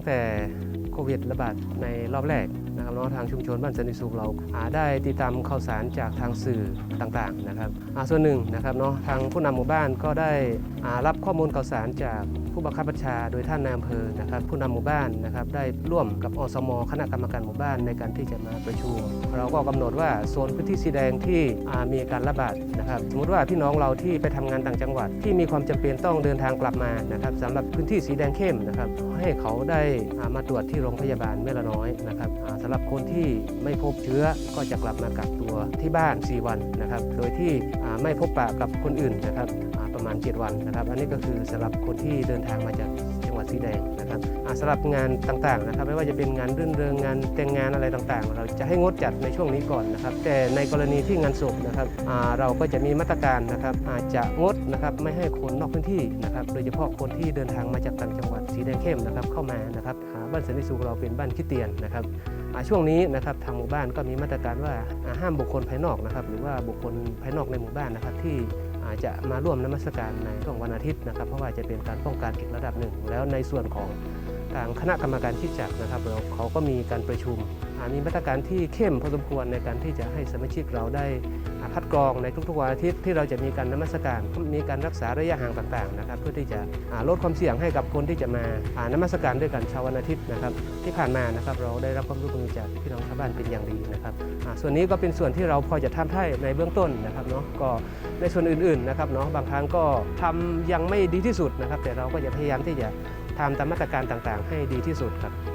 ตั้งแต่โควิดระบาดในรอบแรก นะครับเนาะทางชุมชนบ้านสันติสุขเราอ่าได้ติดตามข่าวสารจากทางสื่อต่างๆนะครับส่วนหนึ่งนะครับเนาะทางผู้นำหมู่บ้านก็ได้รับข้อมูลข่าวสารจากผู้บังคับบัญชาโดยท่านนายอำเภอนะครับผู้นำหมู่บ้านนะครับได้ร่วมกับอสมคณะกรรมการหมู่บ้านในการที่จะมาประชุม เราก็กำหนดว่าโซนพื้นที่สีแดงที่มีการระบาดนะครับสมมติว่าพี่น้องเราที่ไปทำงานต่างจังหวัด ที่มีความจำเป็นต้องเดินทางกลับมานะครับสำหรับพื้นที่สีแดงเข้มนะครับให้เขาได้มาตรวจที่โรงพยาบาลเมละน้อยนะครับำหรับคนที่ไม่พบเชื้อก็จะกลับมากักตัวที่บ้าน 4 วันนะครับ โดยที่ไม่พบปะกับคนอื่นนะครับประมาณ 7 วันนะครับ อันนี้ก็คือสำหรับคนที่เดินทางมาจากจังหวัดสีแดงนะครับสำหรับงานต่างๆนะครับ ไม่ว่าจะเป็นงานรื่นเริงงานแต่งงานอะไรต่างๆ เราจะให้งดจัดในช่วงนี้ก่อนนะครับ แต่ในกรณีที่งานศพนะครับเราก็จะมีมาตรการนะครับอาจจะงดนะครับไม่ให้คนนอกพื้นที่นะครับ โดยเฉพาะคนที่เดินทางมาจากต่างจังหวัดสีแดงเข้มนะครับเข้ามานะครับบ้านสันติสุขเราเป็นบ้านคริดเตียนนะครับ ช่วงนี้นะครับทางหมู่บ้านก็มีมาตรการว่าห้ามบุคคลภายนอกนะครับ หรือว่าบุคคลภายนอกในหมู่บ้านนะครับ ที่อาจจะมาร่วมนมัสการในช่วงวันอาทิตย์นะครับ เพราะว่าจะเป็นการป้องกันอีกระดับหนึ่ง แล้วในส่วนของ ทางคณะกรรมการที่จัดนะครับเราเขาก็มีการประชุมอ่ามีมาตรการที่เข้มพอสมควรในการที่จะให้สมาชิกเราได้คัดกรองในทุกๆวันอาทิตย์ที่เราจะมีการนมัสการมีการรักษาระยะห่างต่างๆนะครับเพื่อที่จะลดความเสี่ยงให้กับคนที่จะมานมัสการด้วยกันเช้าวันอาทิตย์นะครับ ที่ผ่านมานะครับเราได้รับความร่วมมือจากพี่น้องชาวบ้านเป็นอย่างดีนะครับส่วนนี้ก็เป็นส่วนที่เราพอจะทำได้ในเบื้องต้นนะครับเนาะก็ในส่วนอื่นๆนะครับเนาะบางครั้งก็ทำยังไม่ดีที่สุดนะครับ แต่เราก็จะพยายามที่จะ ทำตามมาตรการต่างๆ ให้ดีที่สุดครับ